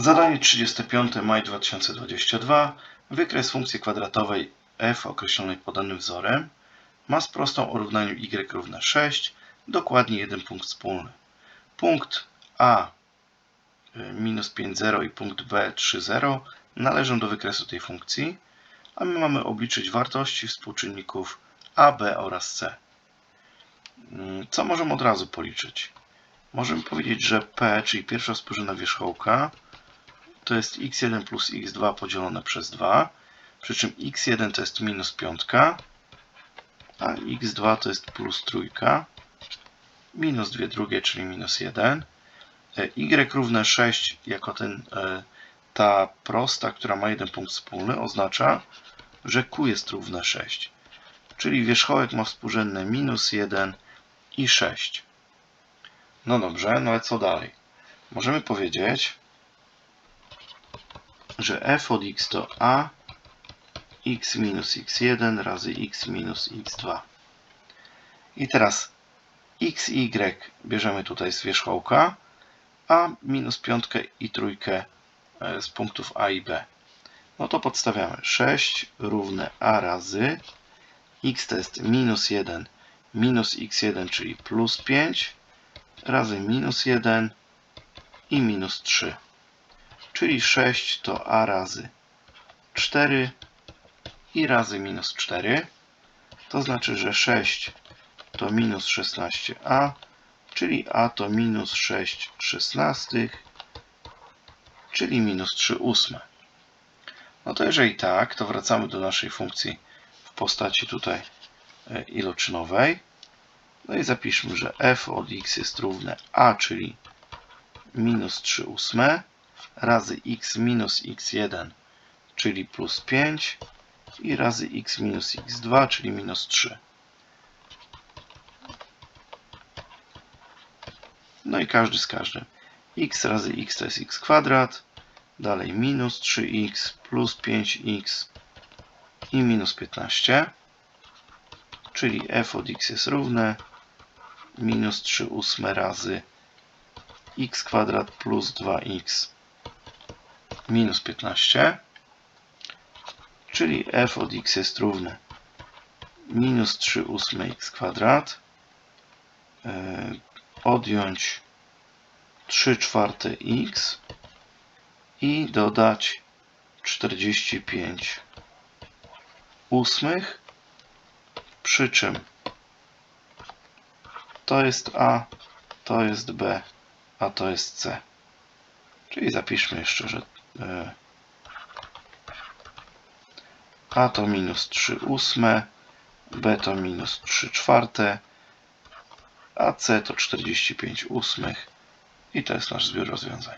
Zadanie 35 maj 2022. Wykres funkcji kwadratowej f określonej podanym wzorem ma z prostą o równaniu y równe 6 dokładnie jeden punkt wspólny. Punkt A y, minus 5, 0 i punkt B 3, 0 należą do wykresu tej funkcji, a my mamy obliczyć wartości współczynników A, B oraz C. Mm, Co możemy od razu policzyć? Możemy powiedzieć, że P, czyli pierwsza współrzędna wierzchołka, to jest x1 plus x2 podzielone przez 2, przy czym x1 to jest minus 5, a x2 to jest plus trójka, minus 2 drugie, czyli minus 1. y równe 6 jako ten, e, ta prosta, która ma jeden punkt wspólny, oznacza, że q jest równe 6. Czyli wierzchołek ma współrzędne minus 1 i 6. No dobrze, no ale co dalej? Możemy powiedzieć, że f od x to a x minus x1 razy x minus x2. I teraz x y bierzemy tutaj z wierzchołka, a minus piątkę i trójkę e, z punktów a i b. No to podstawiamy 6 równe a razy x to jest minus 1 minus x1, czyli plus 5 razy minus 1 i minus 3. Czyli 6 to a razy 4 i razy minus 4. To znaczy, że 6 to minus 16a, czyli a to minus 6 szesnastych, czyli minus 3 ósme. No to jeżeli tak, to wracamy do naszej funkcji w postaci tutaj e, iloczynowej. No i zapiszmy, że f od x jest równe a, czyli minus 3 ósme, razy x minus x1, czyli plus 5 i razy x minus x2, czyli minus 3. No i każdy z każdym. x razy x to jest x kwadrat, dalej minus 3x plus 5x i minus 15, czyli f od x jest równe minus 3 ósme razy x kwadrat plus 2x minus 15, czyli f od x jest równe minus 3 ósme x kwadrat, yy, odjąć 3 czwarte x i dodać 45 ósmych, przy czym to jest A, to jest B, a to jest C. Czyli zapiszmy jeszcze, że e, A to minus 3 ósme, B to minus 3 czwarte, a C to 45 ósmych i to jest nasz zbiór rozwiązań.